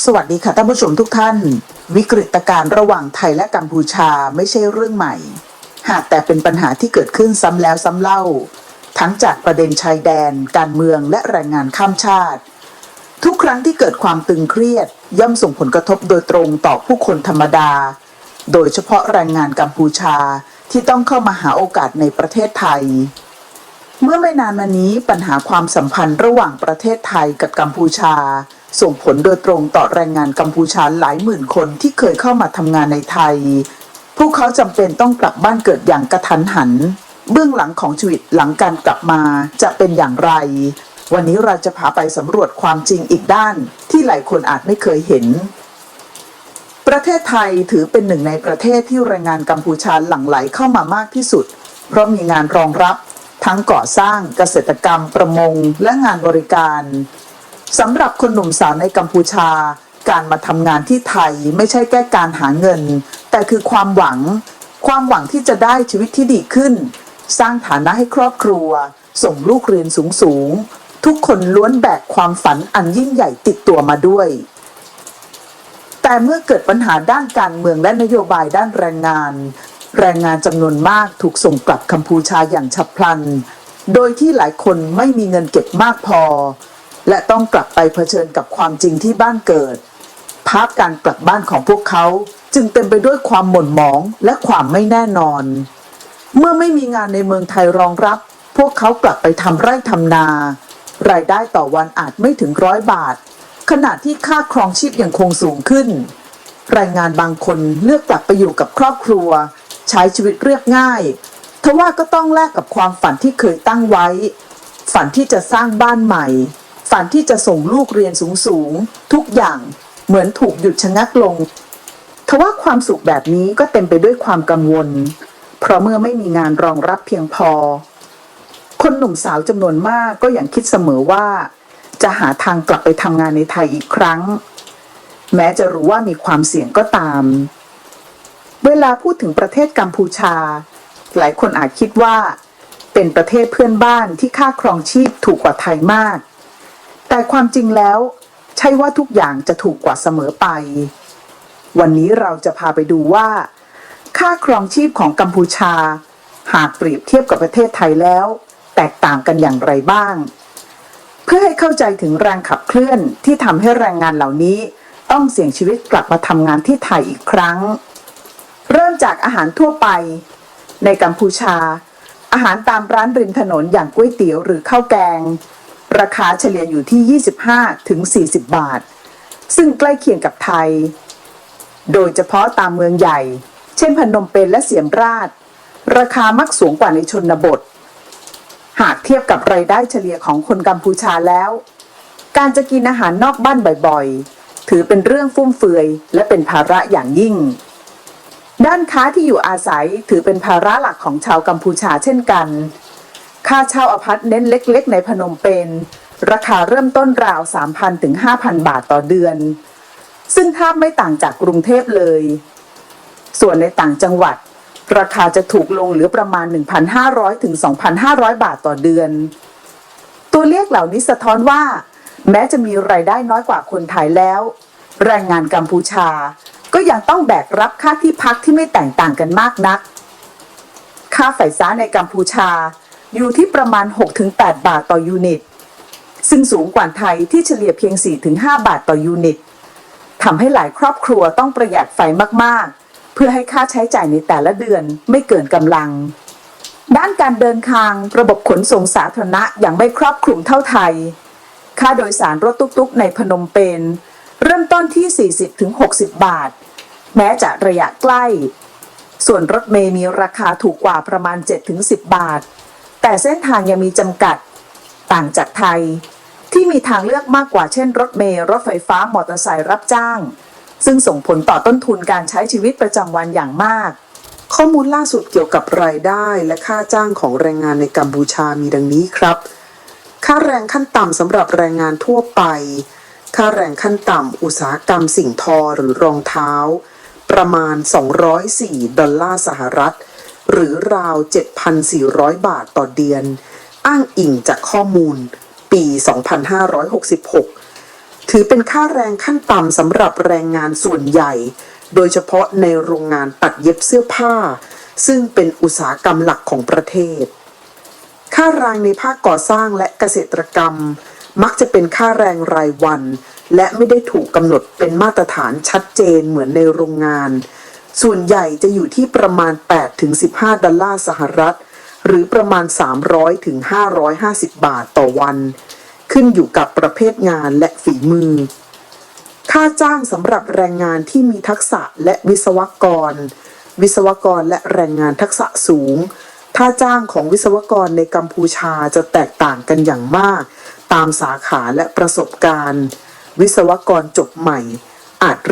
สวัสดีค่ะท่านผู้ชมทุกท่าน วิกฤตการณ์ระหว่างไทยและกัมพูชาไม่ใช่เรื่องใหม่ หากแต่เป็นปัญหาที่เกิดขึ้นซ้ำแล้วซ้ำเล่า ทั้งจากประเด็นชายแดน การเมืองและแรงงานข้ามชาติ ทุกครั้งที่เกิดความตึงเครียด ย่อมส่งผลกระทบโดยตรงต่อผู้คนธรรมดา โดยเฉพาะแรงงานกัมพูชาที่ต้องเข้ามาหาโอกาสในประเทศไทย เมื่อไม่นานมานี้ปัญหาความสัมพันธ์ระหว่างประเทศไทยกับกัมพูชา ส่งผลโดยตรงต่อแรงงานกัมพูชาหลายหมื่นคนที่เคยเข้ามาทำงานในไทย พวกเขาจำเป็นต้องกลับบ้านเกิดอย่างกระทันหัน เบื้องหลังของชีวิตหลังการกลับมาจะเป็นอย่างไร วันนี้เราจะพาไปสำรวจความจริงอีกด้าน ที่หลายคนอาจไม่เคยเห็น ประเทศไทยถือเป็นหนึ่งในประเทศที่แรงงานกัมพูชาหลั่งไหลเข้ามามากที่สุด เพราะมีงานรองรับ ทั้งก่อสร้างเกษตรกรรมประมงและงานบริการ สำหรับคนหนุ่มสาวในกัมพูชา การมาทำงานที่ไทยไม่ใช่แค่การหาเงิน แต่คือความหวัง ความหวังที่จะได้ชีวิตที่ดีขึ้น สร้างฐานะให้ครอบครัว ส่งลูกเรียนสูงสูงทุกคนล้วนแบกความฝันอันยิ่งใหญ่ติดตัวมาด้วย แต่เมื่อเกิดปัญหาด้านการเมืองและนโยบายด้านแรงงาน แรงงานจำนวนมากถูกส่งกลับกัมพูชาอย่างฉับพลัน โดยที่หลายคนไม่มีเงินเก็บมากพอ และต้องกลับไปเผชิญกับความจริงที่บ้านเกิด ภาพการกลับบ้านของพวกเขาจึงเต็มไปด้วยความหม่นหมองและความไม่แน่นอน เมื่อไม่มีงานในเมืองไทยรองรับ พวกเขากลับไปทำไร่ทำนา รายได้ต่อวันอาจไม่ถึงร้อยบาท ขณะที่ค่าครองชีพยังคงสูงขึ้นแรงงานบางคนเลือกกลับไปอยู่กับครอบครัว ใช้ชีวิตเรียบง่ายทว่าก็ต้องแลกกับความฝันที่เคยตั้งไว้ ฝันที่จะสร้างบ้านใหม่ ฝันที่จะส่งลูกเรียนสูงๆ ทุกอย่างเหมือนถูกหยุดชะงักลงทว่าความสุขแบบนี้ก็เต็มไปด้วยความกังวล เพราะเมื่อไม่มีงานรองรับเพียงพอ คนหนุ่มสาวจำนวนมากก็ยังคิดเสมอว่า จะหาทางกลับไปทำงานในไทยอีกครั้ง แม้จะรู้ว่ามีความเสี่ยงก็ตาม เวลาพูดถึงประเทศกัมพูชา หลายคนอาจคิดว่า เป็นประเทศเพื่อนบ้านที่ค่าครองชีพถูกกว่าไทยมาก แต่ความจริงแล้ว ใช่ว่าทุกอย่างจะถูกกว่าเสมอไป วันนี้เราจะพาไปดูว่า ค่าครองชีพของกัมพูชา หากเปรียบเทียบกับประเทศไทยแล้ว แตกต่างกันอย่างไรบ้าง เพื่อให้เข้าใจถึงแรงขับเคลื่อนที่ทำให้แรงงานเหล่านี้ ต้องเสี่ยงชีวิตกลับมาทำงานที่ไทยอีกครั้ง เริ่มจากอาหารทั่วไป ในกัมพูชา อาหารตามร้านริมถนนอย่างก๋วยเตี๋ยวหรือข้าวแกง ราคาเฉลี่ยอยู่ที่ 25 ถึง 40 บาท ซึ่งใกล้เคียงกับไทย โดยเฉพาะตามเมืองใหญ่ เช่นพนมเปญและเสียมราช ราคามักสูงกว่าในชนบท หากเทียบกับรายได้เฉลี่ยของคนกัมพูชาแล้ว การจะกินอาหารนอกบ้านบ่อยๆ ถือเป็นเรื่องฟุ่มเฟือย และเป็นภาระอย่างยิ่ง ด้านค้าที่อยู่อาศัยถือเป็นภาระหลักของชาวกัมพูชาเช่นกัน ค่าเช่าอพาร์ตเมนต์เล็ก ๆ ในพนมเปญราคาเริ่มต้นราว 3,000 ถึง 5,000 บาทต่อเดือน ซึ่งถ้าไม่ต่างจากกรุงเทพเลย ส่วนในต่างจังหวัด ราคาจะถูกลงเหลือประมาณ 1,500 ถึง 2,500 บาทต่อเดือน ตัวเลขเหล่านี้สะท้อนว่า แม้จะมีรายได้น้อยกว่าคนไทยแล้ว แรงงานกัมพูชา ก็ยังต้องแบกรับค่าที่พักที่ไม่แตกต่างกันมากนัก ค่าไฟฟ้าในกัมพูชา อยู่ที่ประมาณ 6-8 บาทต่อยูนิต ซึ่งสูงกว่าไทยที่เฉลี่ยเพียง 4-5 บาทต่อยูนิตทำให้หลายครอบครัวต้องประหยัดไฟมากๆ เพื่อให้ค่าใช้จ่ายในแต่ละเดือนไม่เกินกำลัง ด้านการเดินทางระบบขนส่งสาธารณะอย่างไม่ครอบคลุมเท่าไทย ค่าโดยสารรถตุ๊กๆ ในพนมเปญเริ่มต้นที่ 40-60 บาท แม้จะระยะใกล้ ส่วนรถเมล์มีราคาถูกกว่าประมาณ 7-10 บาท แต่เส้นทางยังมีจำกัด ต่างจากไทย ที่มีทางเลือกมากกว่าเช่น รถเมล์รถไฟฟ้ามอเตอร์ไซค์รับจ้าง ซึ่งส่งผลต่อต้นทุนการใช้ชีวิตประจำวันอย่างมาก ข้อมูลล่าสุดเกี่ยวกับรายได้และค่าจ้างของแรงงานในกัมพูชามีดังนี้ครับ ค่าแรงขั้นต่ำสำหรับแรงงานทั่วไป ค่าแรงขั้นต่ำอุตสาหกรรมสิ่งทอหรือรองเท้า ประมาณ 204 ดอลลาร์สหรัฐ หรือราว 7,400 บาทต่อเดือน อ้างอิงจากข้อมูล ปี 2566 ถือเป็นค่าแรงขั้นต่ำสำหรับแรงงานส่วนใหญ่ โดยเฉพาะในโรงงานตัดเย็บเสื้อผ้า ซึ่งเป็นอุตสาหกรรมหลักของประเทศ ค่าแรงในภาคก่อสร้างและเกษตรกรรม มักจะเป็นค่าแรงรายวัน และไม่ได้ถูกกำหนดเป็นมาตรฐานชัดเจนเหมือนในโรงงาน ส่วนใหญ่จะอยู่ที่ประมาณ 8 ถึง 15 ดอลลาร์สหรัฐ หรือประมาณ 300 ถึง 550 บาทต่อวัน ขึ้นอยู่กับประเภทงานและฝีมือ ค่าจ้างสำหรับแรงงานที่มีทักษะและวิศวกร วิศวกรและแรงงานทักษะสูง ค่าจ้างของวิศวกรในกัมพูชาจะแตกต่างกันอย่างมาก ตามสาขาและประสบการณ์ วิศวกรจบใหม่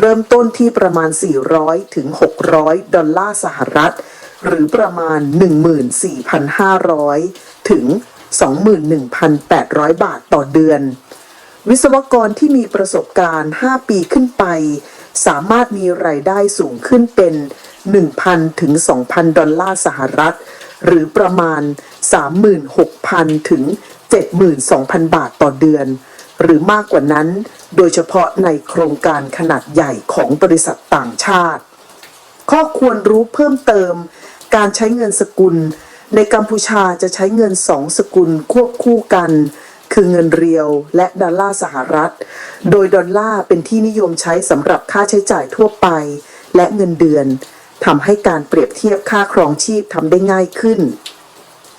เริ่มต้นที่ประมาณ 400 ถึง 600 ดอลลาร์สหรัฐ หรือประมาณ 14,500 ถึง 21,800 บาทต่อเดือน วิศวกรที่มีประสบการณ์ 5 ปีขึ้นไป สามารถมีรายได้สูงขึ้นเป็น 1,000 ถึง 2,000 ดอลลาร์สหรัฐ หรือประมาณ 36,000 ถึง 72,000 บาทต่อเดือน หรือมากกว่านั้น โดยเฉพาะในโครงการขนาดใหญ่ของบริษัทต่างชาติ ข้อควรรู้เพิ่มเติม การใช้เงินสกุล ในกัมพูชาจะใช้เงินสองสกุลควบคู่กัน คือเงินเรียวและดอลลาร์สหรัฐ โดยดอลลาร์เป็นที่นิยมใช้สำหรับค่าใช้จ่ายทั่วไป และเงินเดือนทำให้การเปรียบเทียบค่าครองชีพทำได้ง่ายขึ้น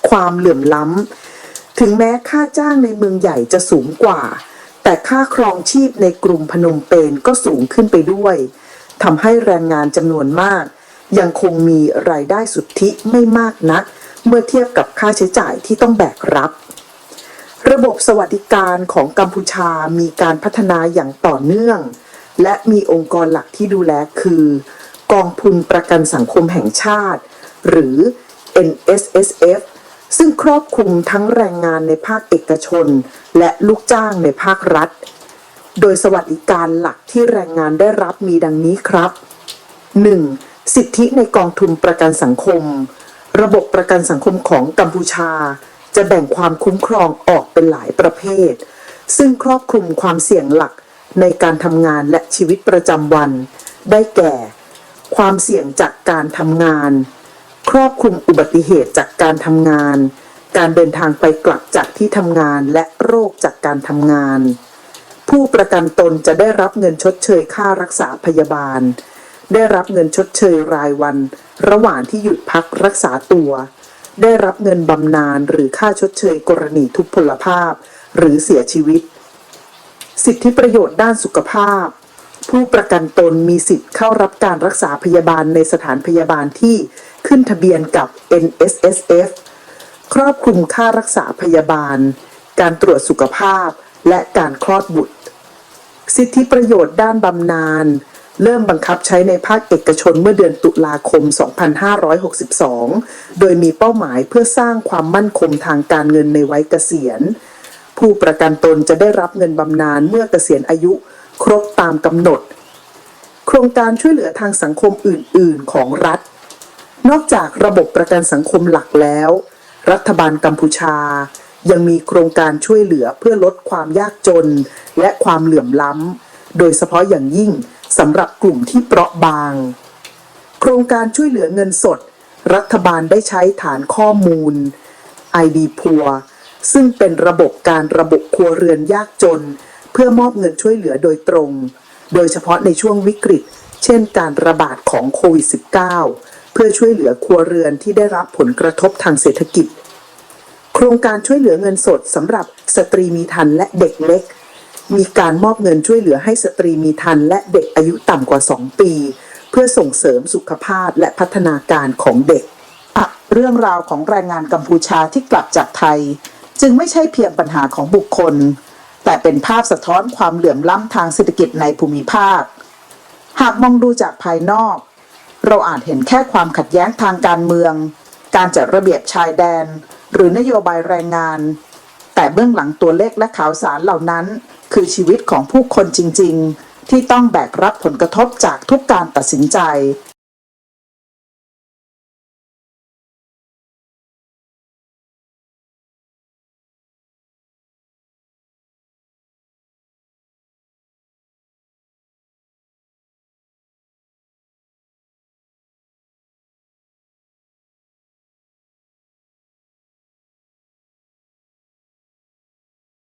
ความเหลื่อมล้ำถึงแม้ค่าจ้างในเมืองใหญ่จะสูงกว่า แต่ค่าครองชีพในกรุงพนมเปญก็สูงขึ้นไปด้วยทำให้แรงงานจำนวนมาก ยังคงมีรายได้สุทธิไม่มากนัก เมื่อเทียบกับค่าใช้จ่ายที่ต้องแบกรับ ระบบสวัสดิการของกัมพูชามีการพัฒนาอย่างต่อเนื่อง และมีองค์กรหลักที่ดูแลคือ กองทุนประกันสังคมแห่งชาติ หรือ NSSF ซึ่งครอบคลุมทั้งแรงงานในภาคเอกชน และลูกจ้างในภาครัฐ โดยสวัสดิการหลักที่แรงงานได้รับมีดังนี้ครับ 1. สิทธิในกองทุนประกันสังคม ระบบประกันสังคมของกัมพูชา จะแบ่งความคุ้มครองออกเป็นหลายประเภท ซึ่งครอบคลุมความเสี่ยงหลักในการทำงานและชีวิตประจำวัน ได้แก่ ความเสี่ยงจากการทำงาน ครอบคลุมอุบัติเหตุจากการทำงาน การเดินทางไปกลับจากที่ทำงานและ โรคจากการทำงาน ผู้ประกันตนจะได้รับเงินชดเชยค่ารักษาพยาบาล ได้รับเงินชดเชยรายวัน ระหว่างที่หยุดพักรักษาตัว ได้รับเงินบำนาญหรือค่าชดเชยกรณีทุพพลภาพ หรือเสียชีวิต สิทธิประโยชน์ด้านสุขภาพ ผู้ประกันตนมีสิทธิ์เข้ารับการรักษาพยาบาลในสถานพยาบาลที่ขึ้นทะเบียนกับ NSSF ครอบคลุมค่ารักษาพยาบาล การตรวจสุขภาพ และการคลอดบุตร สิทธิประโยชน์ด้านบำนาญเริ่มบังคับใช้ในภาคเอกชนเมื่อเดือนตุลาคม 2562 โดยมีเป้าหมายเพื่อสร้างความมั่นคงทางการเงินในวัยเกษียณ ผู้ประกันตนจะได้รับเงินบำนาญเมื่อเกษียณอายุครบตามกำหนด โครงการช่วยเหลือทางสังคมอื่น ๆ ของรัฐ นอกจากระบบประกันสังคมหลักแล้ว รัฐบาลกัมพูชา ยังมีโครงการช่วยเหลือเพื่อลดความยากจน และความเหลื่อมล้ำ โดยเฉพาะอย่างยิ่งสำหรับกลุ่มที่เปราะบาง โครงการช่วยเหลือเงินสด รัฐบาลได้ใช้ฐานข้อมูล ID p o o r ซึ่งเป็นระบบการระบบครัวเรือนยากจน เพื่อมอบเงินช่วยเหลือโดยตรง โดยเฉพาะในช่วงวิกฤต เช่นการระบาดของโควิด -19 เพื่อช่วยเหลือครัวเรือนที่ได้รับผลกระทบทางเศรษฐกิจ โครงการช่วยเหลือเงินสดสำหรับสตรีมีครรภ์และเด็กเล็ก มีการมอบเงินช่วยเหลือให้สตรีมีครรภ์และเด็กอายุต่ำกว่า 2 ปี เพื่อส่งเสริมสุขภาพและพัฒนาการของเด็กอะเรื่องราวของแรงงานกัมพูชาที่กลับจากไทย จึงไม่ใช่เพียงปัญหาของบุคคล แต่เป็นภาพสะท้อนความเหลื่อมล้ำทางเศรษฐกิจในภูมิภาค หากมองดูจากภายนอก เราอาจเห็นแค่ความขัดแย้งทางการเมือง การจัดระเบียบชายแดน หรือนโยบายแรงงาน แต่เบื้องหลังตัวเลขและข่าวสารเหล่านั้น คือชีวิตของผู้คนจริง ๆ ที่ต้องแบกรับผลกระทบจากทุกการตัดสินใจ